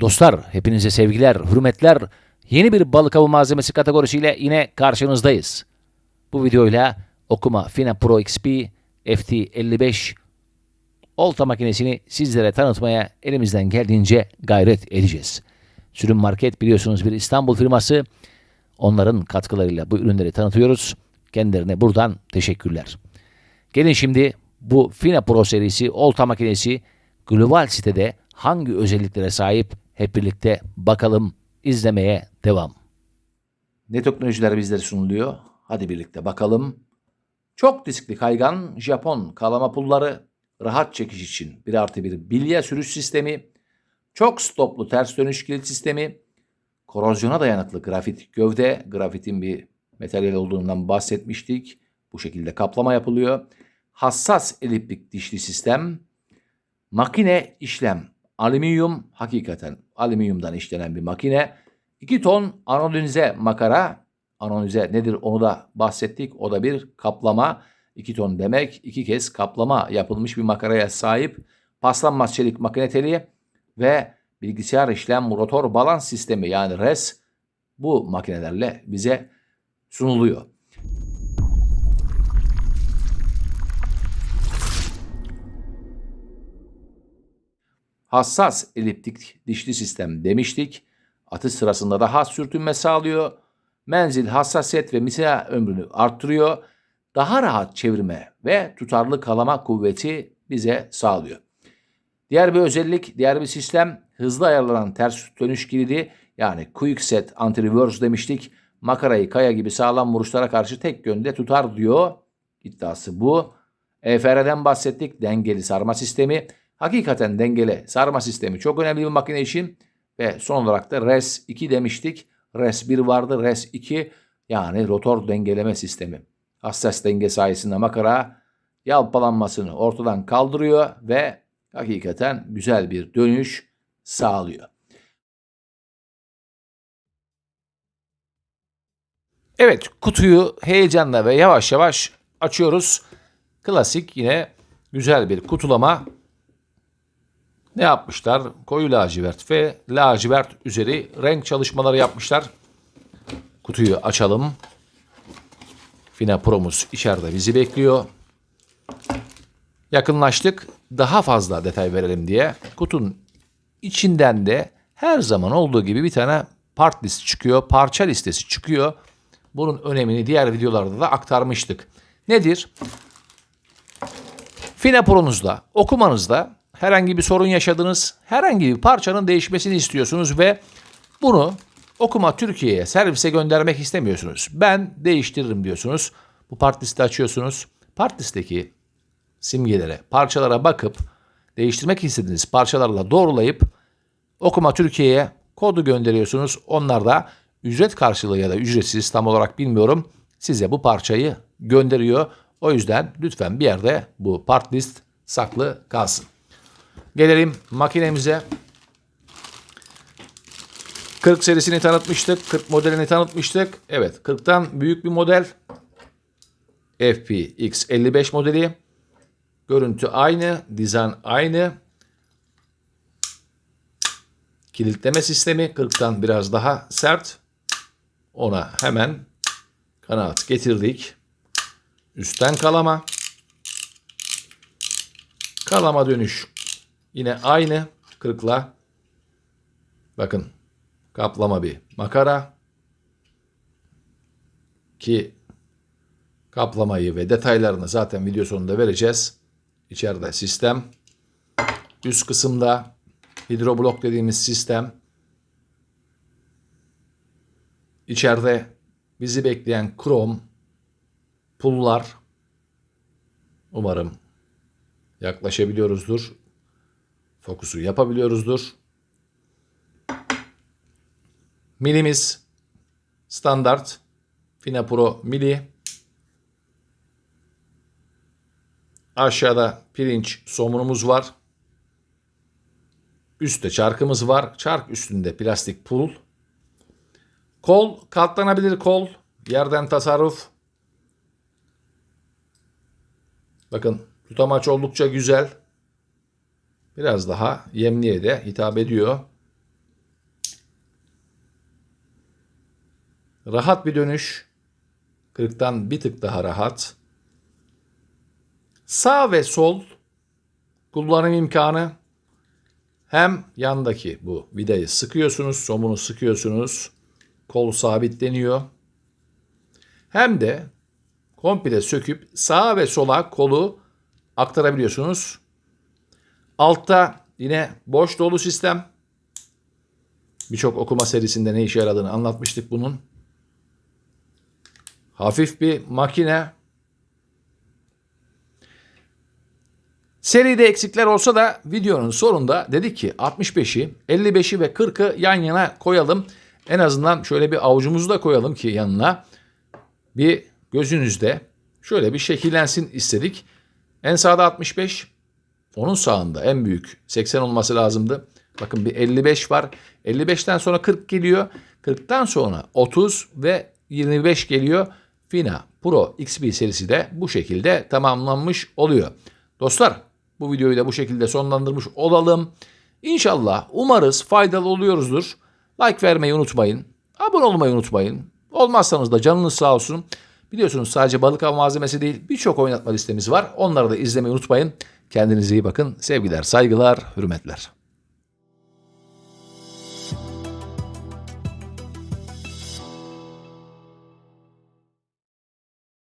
Dostlar hepinize sevgiler, hürmetler. Yeni bir balık avı malzemesi kategorisiyle yine karşınızdayız. Bu videoyla Okuma Fina Pro XP FT55 olta makinesini sizlere tanıtmaya elimizden geldiğince gayret edeceğiz. Sürüm Market biliyorsunuz bir İstanbul firması. Onların katkılarıyla bu ürünleri tanıtıyoruz. Kendilerine buradan teşekkürler. Gelin şimdi bu Fina Pro serisi olta makinesi global sitede hangi özelliklere sahip hep birlikte bakalım, izlemeye devam. Ne teknolojiler bizlere sunuluyor? Hadi birlikte bakalım. Çok diskli kaygan Japon kalama pulları, rahat çekiş için 1 artı 1 bilye sürüş sistemi, çok stoplu ters dönüş kilit sistemi, korozyona dayanıklı grafit gövde, grafitin bir materyal olduğundan bahsetmiştik. Bu şekilde kaplama yapılıyor. Hassas eliptik dişli sistem, makine işlem, alüminyum hakikaten alüminyumdan işlenen bir makine. 2 ton anodinize makara, anodinize nedir onu da bahsettik. O da bir kaplama. 2 ton demek iki kez kaplama yapılmış bir makaraya sahip. Paslanmaz çelik makine teli ve bilgisayar işlem rotor balans sistemi yani RES bu makinelerle bize sunuluyor. Hassas eliptik dişli sistem demiştik. Atış sırasında daha az sürtünme sağlıyor. Menzil, hassasiyet ve misina ömrünü arttırıyor. Daha rahat çevirme ve tutarlı kalama kuvveti bize sağlıyor. Diğer bir özellik, diğer bir sistem hızlı ayarlanan ters dönüş kilidi yani quick set anti-reverse demiştik. Makarayı kaya gibi sağlam vuruşlara karşı tek yönde tutar diyor. İddiası bu. EFR'den bahsettik. Dengeli sarma sistemi. Hakikaten dengeli sarma sistemi çok önemli bir makine için. Ve son olarak da RES 2 demiştik. RES 1 vardı. RES 2 yani rotor dengeleme sistemi. Hassas denge sayesinde makara yalpalanmasını ortadan kaldırıyor ve hakikaten güzel bir dönüş sağlıyor. Evet kutuyu heyecanla ve yavaş yavaş açıyoruz. Klasik yine güzel bir kutulama. Ne yapmışlar? Koyu lacivert ve lacivert üzeri renk çalışmaları yapmışlar. Kutuyu açalım. Fina Pro'muz içeride bizi bekliyor. Yakınlaştık. Daha fazla detay verelim diye. Kutunun içinden de her zaman olduğu gibi bir tane part list çıkıyor. Parça listesi çıkıyor. Bunun önemini diğer videolarda da aktarmıştık. Nedir? Fina Pro'nuzda, okumanızda herhangi bir sorun yaşadınız, herhangi bir parçanın değişmesini istiyorsunuz ve bunu okuma Türkiye'ye servise göndermek istemiyorsunuz. Ben değiştiririm diyorsunuz. Bu part açıyorsunuz. Part listeki simgelere, parçalara bakıp değiştirmek istediğiniz parçalarla doğrulayıp okuma Türkiye'ye kodu gönderiyorsunuz. Onlar da ücret karşılığı ya da ücretsiz tam olarak bilmiyorum size bu parçayı gönderiyor. O yüzden lütfen bir yerde bu part list saklı kalsın. Gelelim makinemize. 40 serisini tanıtmıştık. 40 modelini tanıtmıştık. Evet 40'tan büyük bir model. FPX55 modeli. Görüntü aynı. Dizayn aynı. Kilitleme sistemi 40'tan biraz daha sert. Ona hemen kanaat getirdik. Üstten kalama. Kalama dönüş Yine aynı kırıkla bakın kaplama bir makara ki kaplamayı ve detaylarını zaten video sonunda vereceğiz. İçeride sistem. Üst kısımda hidroblok dediğimiz sistem. İçeride bizi bekleyen krom pullar. Umarım yaklaşabiliyoruzdur fokusu yapabiliyoruzdur. Milimiz standart Fina Pro mili. Aşağıda pirinç somunumuz var. Üstte çarkımız var. Çark üstünde plastik pul. Kol katlanabilir kol. Yerden tasarruf. Bakın tutamaç oldukça güzel biraz daha yemliğe de hitap ediyor. Rahat bir dönüş. 40'tan bir tık daha rahat. Sağ ve sol kullanım imkanı hem yandaki bu vidayı sıkıyorsunuz, somunu sıkıyorsunuz. Kol sabitleniyor. Hem de komple söküp sağa ve sola kolu aktarabiliyorsunuz. Altta yine boş dolu sistem. Birçok okuma serisinde ne işe yaradığını anlatmıştık bunun. Hafif bir makine. Seride eksikler olsa da videonun sonunda dedik ki 65'i, 55'i ve 40'ı yan yana koyalım. En azından şöyle bir avucumuzu da koyalım ki yanına bir gözünüzde şöyle bir şekillensin istedik. En sağda 65, onun sağında en büyük 80 olması lazımdı. Bakın bir 55 var. 55'ten sonra 40 geliyor. 40'tan sonra 30 ve 25 geliyor. Fina Pro XP serisi de bu şekilde tamamlanmış oluyor. Dostlar bu videoyu da bu şekilde sonlandırmış olalım. İnşallah umarız faydalı oluyoruzdur. Like vermeyi unutmayın. Abone olmayı unutmayın. Olmazsanız da canınız sağ olsun. Biliyorsunuz sadece balık av malzemesi değil birçok oynatma listemiz var. Onları da izlemeyi unutmayın. Kendinize iyi bakın. Sevgiler, saygılar, hürmetler.